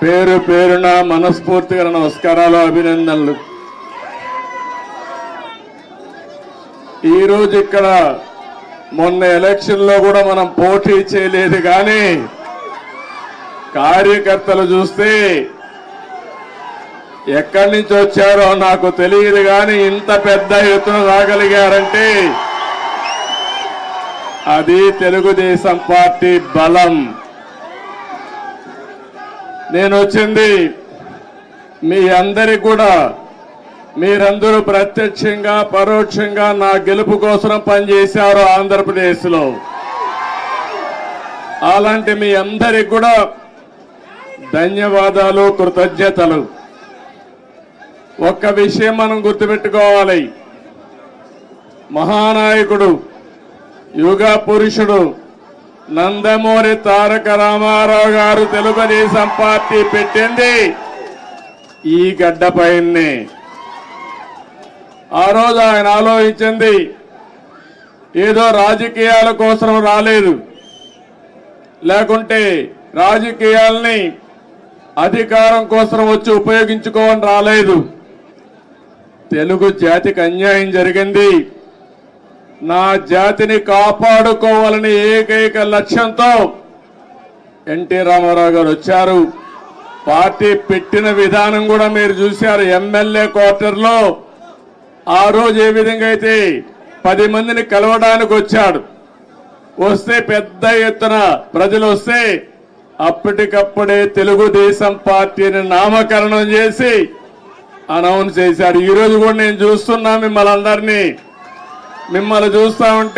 పేరు పేరున మనస్ఫూర్తిగా నమస్కారాలు అభినందనలు. ఈరోజు ఇక్కడ మొన్న ఎలక్షన్లో కూడా మనం పోటీ చేయలేదు కానీ కార్యకర్తలు చూస్తే ఎక్కడి నుంచి వచ్చారో నాకు తెలియదు కానీ ఇంత పెద్ద ఎత్తున రాగలిగారంటే అది తెలుగుదేశం పార్టీ బలం. నేను వచ్చింది. మీ అందరికి కూడా మీరందరూ ప్రత్యక్షంగా పరోక్షంగా నా గెలుపు కోసం పనిచేశారు ఆంధ్రప్రదేశ్లో. అలాంటి మీ అందరికి కూడా ధన్యవాదాలు కృతజ్ఞతలు. ఒక్క విషయం మనం గుర్తుపెట్టుకోవాలి. మహానాయకుడు యుగ పురుషుడు నందమూరి తారక రామారావు గారు తెలుగుదేశం పార్టీ పెట్టింది ఈ గడ్డపైనే ఆ రోజు ఆయన ఆలోచించింది ఏదో రాజకీయాల కోసం రాలేదు. లేకుంటే రాజకీయాల్ని అధికారం కోసం వచ్చి ఉపయోగించుకోవని రాలేదు. తెలుగు జాతికి అన్యాయం జరిగింది. నా జాతిని కాపాడుకోవాలని ఏకైక లక్ష్యంతో ఎన్టీ రామారావు గారు వచ్చారు. పార్టీ పెట్టిన విధానం కూడా మీరు చూశారు. ఎమ్మెల్యే క్వార్టర్లో ఆ రోజు ఏ విధంగా అయితే పది మందిని కలవడానికి వచ్చాడు. వస్తే పెద్ద ఎత్తున ప్రజలు వస్తే అప్పటికప్పుడే తెలుగుదేశం పార్టీని నామకరణం చేసి అనౌన్స్ చేశారు. ఈరోజు కూడా నేను చూస్తున్నా మిమ్మల్ని అందరినీ. మిమ్మల్ని చూస్తూ ఉంటే